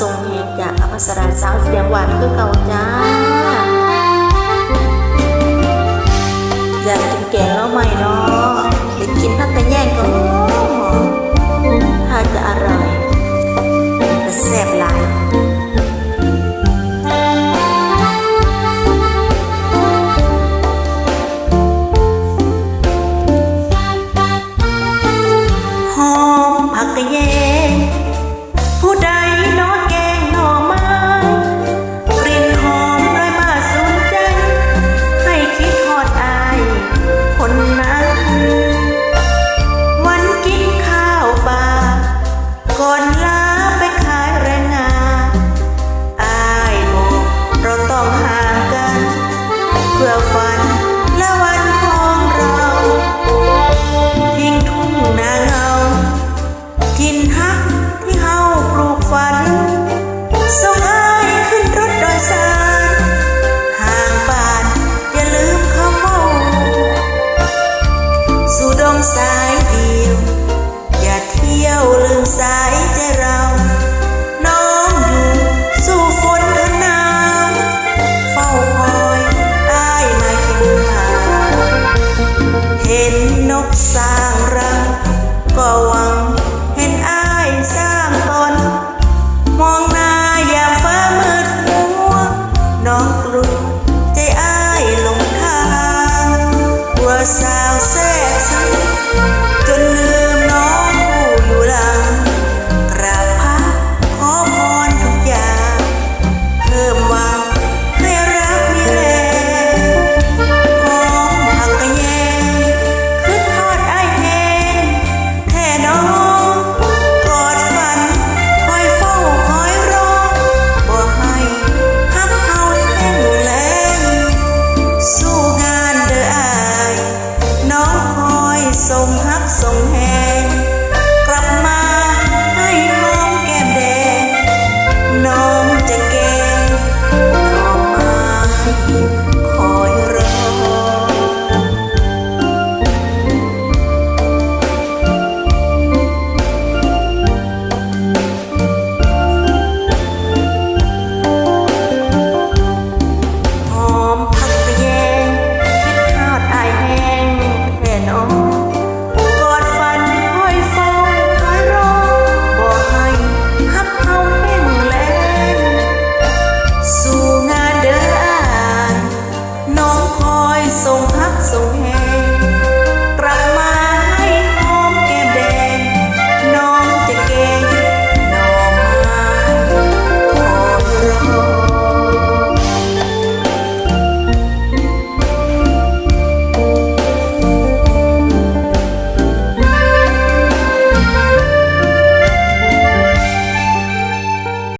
ทรงเฮงจากอภัสราสาวเสียงหวานคือเก่าจ้า อยากกินแกงแล้วไหมเนาะเด็กกินพัดแต่แย่งก็หอมถ้าจะอร่อย ที่เฮาปลูกฝัน sống ทรงพักทรงแห